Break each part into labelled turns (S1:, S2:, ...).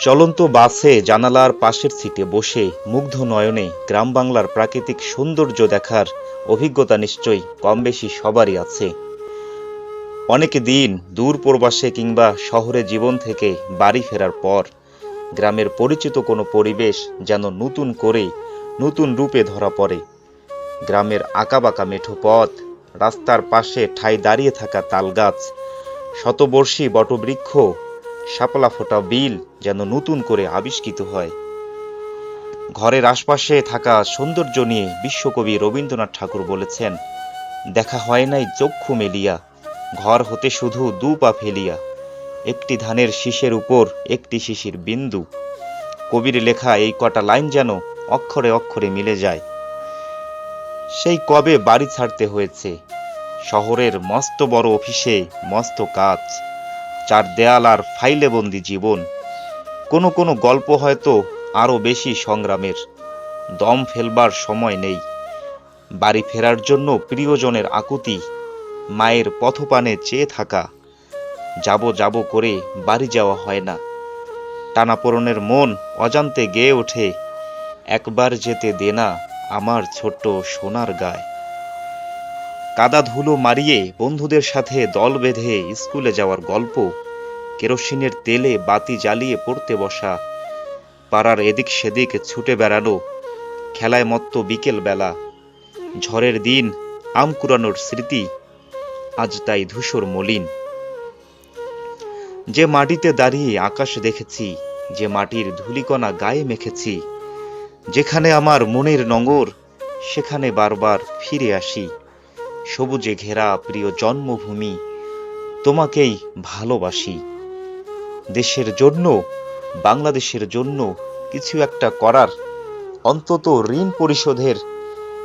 S1: চলন্ত বাসে জানালার পাশের সিটে বসে মুগ্ধ নয়নে গ্রাম বাংলার প্রাকৃতিক সৌন্দর্য দেখার অভিজ্ঞতা নিশ্চয়ই কম বেশি সবারই আছে। অনেকে দিন দূর প্রবাসে কিংবা শহরে জীবন থেকে বাড়ি ফেরার পর গ্রামের পরিচিত কোনো পরিবেশ যেন নতুন করে নতুন রূপে ধরা পড়ে। গ্রামের আঁকাবাঁকা মেঠো পথ, রাস্তার পাশে ঠাই দাঁড়িয়ে থাকা তালগাছ, শতবর্ষী বটবৃক্ষ শাপলা ফোটা বিল যেন নতুন করে আবিষ্কৃত হয়। ঘরের আশপাশে থাকা সৌন্দর্য নিয়ে বিশ্বকবি রবীন্দ্রনাথ ঠাকুর বলেছেন, দেখা হয় নাই চক্ষু মেলিয়া, ঘর হতে শুধু দু পা ফেলিয়া, একটি ধানের শীষের উপর একটি শিশির বিন্দু। কবির লেখা এই কটা লাইন যেন অক্ষরে অক্ষরে মিলে যায়। সেই কবে বাড়ি ছাড়তে হয়েছে? শহরের মস্ত বড় অফিসে মস্ত কাজ। চার দেয়াল আর ফাইলে বন্দি জীবন। কোনো কোনো গল্প হয়তো আরও বেশি সংগ্রামের। দম ফেলবার সময় নেই। বাড়ি ফেরার জন্য প্রিয়জনের আকুতি, মায়ের পথপানে চেয়ে থাকা। যাব যাব করে বাড়ি যাওয়া হয় না। টানাপোড়নের মন অজান্তে গেয়ে ওঠে, একবার যেতে দে না আমার ছোট্ট সোনার গায়। কাদা ধুলো মারিয়ে বন্ধুদের সাথে দল বেঁধে স্কুলে যাওয়ার গল্প, কেরোসিনের তেলে বাতি জ্বালিয়ে পড়তে বসা, পাড়ার এদিক সেদিক ছুটে বেড়ানো, খেলায় মত্ত বিকেল বেলা ঝড়ের দিন, আম কুড়ানোর স্মৃতি, আজ তাই ধূসর মলিন। যে মাটিতে দাঁড়িয়ে আকাশ দেখেছি, যে মাটির ধুলিকণা গায়ে মেখেছি, যেখানে আমার মনের নঙর সেখানে বারবার ফিরে আসি। সবুজে ঘেরা প্রিয় জন্মভূমি, তোমাকেই ভালোবাসি। দেশের জন্য, বাংলাদেশের জন্য কিছু একটা করার অন্তত ঋণ পরিশোধের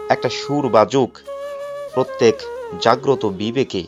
S1: একটা সুর বাজুক প্রত্যেক জাগ্রত বিবেকে।